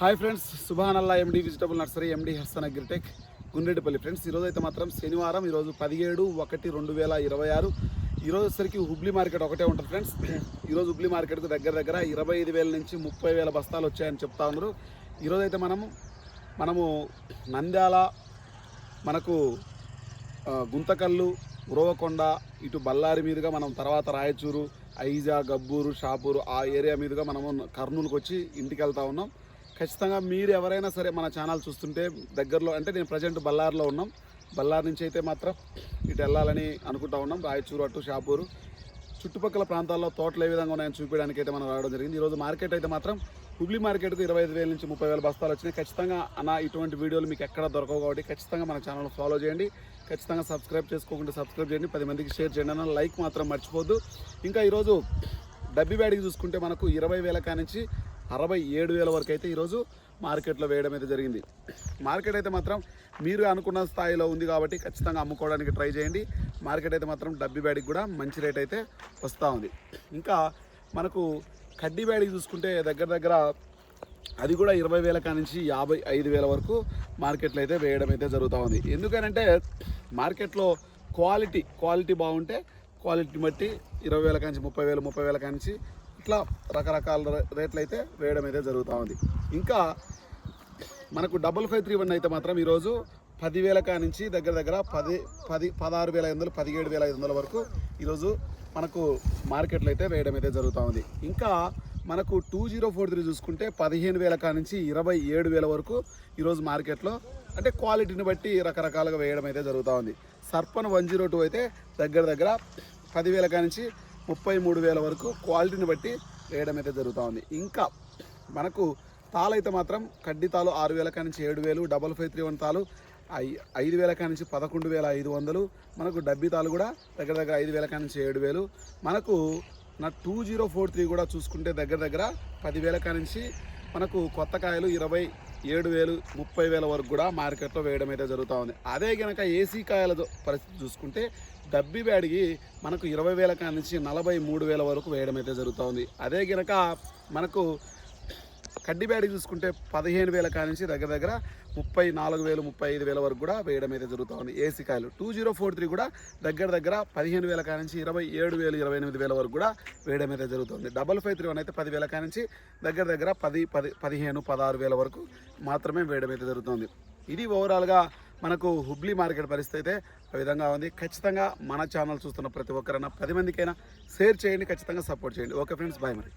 Hi friends సుభానల్లా MD vegetable nursery MD Hassan agritech Gundreddipalli. Friends ఈరోజు అయితే మాత్రం శనివారం ఈరోజు పదిహేడు ఒకటి రెండు వేల ఇరవై ఆరు. ఈరోజు వచ్చేసరికి హుబ్లీ మార్కెట్ ఒకటే ఉంటుంది ఫ్రెండ్స్. ఈరోజు హుబ్లీ మార్కెట్కి దగ్గర దగ్గర ఇరవై ఐదు వేల నుంచి ముప్పై వేల బస్తాలు వచ్చాయని చెప్తా ఉన్నారు. ఈరోజు అయితే మనము మనము నంద్యాల మనకు గుంతకల్లు ఉరవకొండ ఇటు బళ్ళారి మీదుగా మనం తర్వాత రాయచూరు ఐజా గబ్బూరు షాపూరు ఆ ఏరియా మీదుగా మనము కర్నూలుకి వచ్చి ఇంటికి వెళ్తా ఉన్నాం. ఖచ్చితంగా మీరు ఎవరైనా సరే మన ఛానల్ చూస్తుంటే దగ్గరలో అంటే నేను ప్రజెంట్ బళ్ళార్లో ఉన్నాం. బళ్ళార్ నుంచి అయితే మాత్రం ఇటు వెళ్ళాలని అనుకుంటా ఉన్నాం. రాయచూరు అటు షాపూరు. చుట్టుపక్కల ప్రాంతాల్లో తోటలు ఏ విధంగా ఉన్నాయని చూపించడానికి అయితే మనం రావడం జరిగింది. ఈరోజు మార్కెట్ అయితే మాత్రం హుబ్లీ మార్కెట్కు ఇరవై ఐదు వేల నుంచి ముప్పై వేల బస్తాలు వచ్చినాయి. ఖచ్చితంగా అన్న ఇటువంటి వీడియోలు మీకు ఎక్కడ దొరకవు కాబట్టి ఖచ్చితంగా మన ఛానల్ ఫాలో చేయండి. ఖచ్చితంగా సబ్స్క్రైబ్ చేసుకోకుండా సబ్స్క్రైబ్ చేయండి. పది మందికి షేర్ చేయండి అన్న లైక్ మాత్రం మర్చిపోద్దు ఇంకా ఈరోజు డబ్బి బ్యాడికి చూసుకుంటే మనకు ఇరవై వేల కానించి అరవై ఏడు వేల వరకు అయితే ఈరోజు మార్కెట్లో వేయడం అయితే జరిగింది. మార్కెట్ అయితే మాత్రం మీరు అనుకున్న స్థాయిలో ఉంది కాబట్టి ఖచ్చితంగా అమ్ముకోవడానికి ట్రై చేయండి. మార్కెట్ అయితే మాత్రం డబ్బి బ్యాడికి కూడా మంచి రేట్ అయితే వస్తూ ఉంది. ఇంకా మనకు కడ్డీ బ్యాడికి చూసుకుంటే దగ్గర దగ్గర అది కూడా ఇరవై వేల కానించి యాభై ఐదు వేల వరకు మార్కెట్లో అయితే వేయడం అయితే జరుగుతూ ఉంది. ఎందుకనంటే మార్కెట్లో క్వాలిటీ క్వాలిటీ బాగుంటే క్వాలిటీని బట్టి ఇరవై వేల కానించి ముప్పై వేలు ముప్పై వేల కానించి ఇట్లా రకరకాల రే- రేట్లు అయితే వేయడం అయితే జరుగుతూ ఉంది. ఇంకా మనకు డబల్ ఫైవ్ త్రీ వన్ అయితే మాత్రం ఈరోజు పదివేల కానించి దగ్గర దగ్గర పది పది పదహారు వేల ఐదు వందలు పదిహేడు వేల ఐదు వందల వరకు ఈరోజు మనకు మార్కెట్లో అయితే వేయడం అయితే జరుగుతూ ఉంది. ఇంకా మనకు టూ జీరో ఫోర్ త్రీ చూసుకుంటే పదిహేను వేల కానించి ఇరవై ఏడు వేల వరకు ఈరోజు మార్కెట్లో అంటే క్వాలిటీని బట్టి రకరకాలుగా వేయడం అయితే జరుగుతూ ఉంది. సర్పన్ వన్ జీరో టూ అయితే దగ్గర దగ్గర పదివేల కానించి ముప్పై మూడు వేల వరకు క్వాలిటీని బట్టి వేయడం అయితే జరుగుతూ ఉంది. ఇంకా మనకు తాలు అయితే మాత్రం కడ్డి తాలు ఆరు వేల కానించి ఏడు వేలు డబల్ ఫైవ్ త్రీ వన్ తాలు ఐ- ఐదు వేల కానించి పదకొండు వేల ఐదు వందలు మనకు డబ్బీ తాలు కూడా దగ్గర దగ్గర ఐదు వేల కానించి ఏడు వేలు మనకు నా టూ జీరో ఫోర్ త్రీ కూడా చూసుకుంటే దగ్గర దగ్గర పదివేల కానించి మనకు కొత్త కాయలు ఇరవై ఏడు వేలు ముప్పై వేల వరకు కూడా మార్కెట్లో వేయడం అయితే జరుగుతూ ఉంది. అదే కనుక ఏసీ కాయల పరిస్థితి చూసుకుంటే డబ్బి బ్యాడిగి మనకు ఇరవై వేల కానించి నలభై మూడు వేల వరకు వేయడం అయితే జరుగుతూ ఉంది. అదే కనుక మనకు కడ్డీ బ్యాడ్ చూసుకుంటే పదిహేను వేల కానించి దగ్గర దగ్గర ముప్పై నాలుగు వేలు ముప్పై ఐదు వేల వరకు కూడా వేయడం అయితే జరుగుతూ ఉంది. ఏసీ కాయలు టూ జీరో ఫోర్ త్రీ కూడా దగ్గర దగ్గర పదిహేను వేల కానించి ఇరవై ఏడు వేలు ఇరవై ఎనిమిది వేల వరకు కూడా వేయడం అయితే జరుగుతుంది. డబల్ ఫైవ్ త్రీ వన్ అయితే పదివేల కానించి దగ్గర దగ్గర పది పది పదిహేను పదహారు వేల వరకు మాత్రమే వేయడం అయితే జరుగుతుంది. ఇది ఓవరాల్గా మనకు హుబ్లీ మార్కెట్ పరిస్థితి అయితే ఆ విధంగా ఉంది. ఖచ్చితంగా మన ఛానల్ చూస్తున్న ప్రతి ఒక్కరైనా పది మందికైనా షేర్ చేయండి ఖచ్చితంగా సపోర్ట్ చేయండి. ఓకే ఫ్రెండ్స్ బాయ్ మరి.